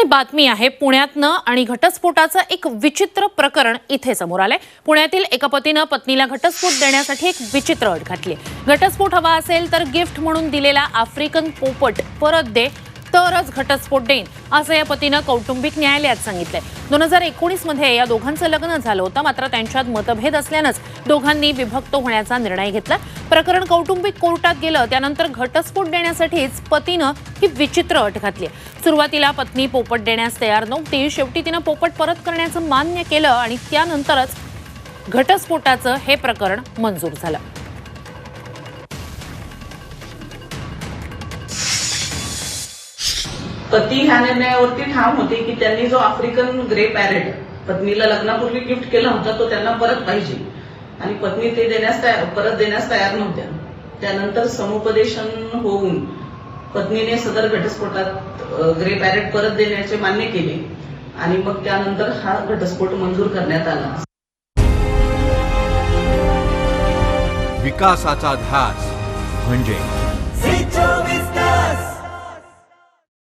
आणि बातमी आहे पुण्यातनं आणि घटस्फोटाचं एक विचित्र प्रकरण इथे समोर आलंय. पुण्यातील एका पतीनं पत्नीला घटस्फोट देण्यासाठी एक विचित्र अट घातली घटस्फोट हवा असेल तर गिफ्ट म्हणून दिलेला आफ्रिकन पोपट परत दे तरच घटस्फोट देईन असं या पतीनं कौटुंबिक न्यायालयात सांगितलंय. दोन हजार एकोणीसमध्ये या दोघांचं लग्न झालं होतं मात्र त्यांच्यात मतभेद असल्यानंच दोघांनी विभक्त होण्याचा निर्णय घेतला. प्रकरण कौटुंबिक कोर्टात गेलं त्यानंतर घटस्फोट देण्यासाठीच पतीनं ही विचित्र अट घातली सुरुवातीला पत्नी पोपट देण्यास तयार नव्हती शेवटी तिनं पोपट परत करण्याचं मान्य केलं आणि त्यानंतरच घटस्फोटाचं हे प्रकरण मंजूर झालं. पती ह्या निर्णयावरती ठाम होते की त्यांनी जो आफ्रिकन ग्रे पॅरेट पत्नीला लग्नापूर्वी गिफ्ट केला होता तो त्यांना परत पाहिजे. आणि पत्नी ते देण्यास तयार परत देण्यास तयार नव्हत्या. त्यानंतर समुपदेशन होऊन पत्नीने सदर घटस्फोटात ग्रे पॅरेट परत देण्याचे मान्य केले. आणि मग त्यानंतर हा घटस्फोट मंजूर करण्यात आला. विकासाचा ध्यास म्हणजे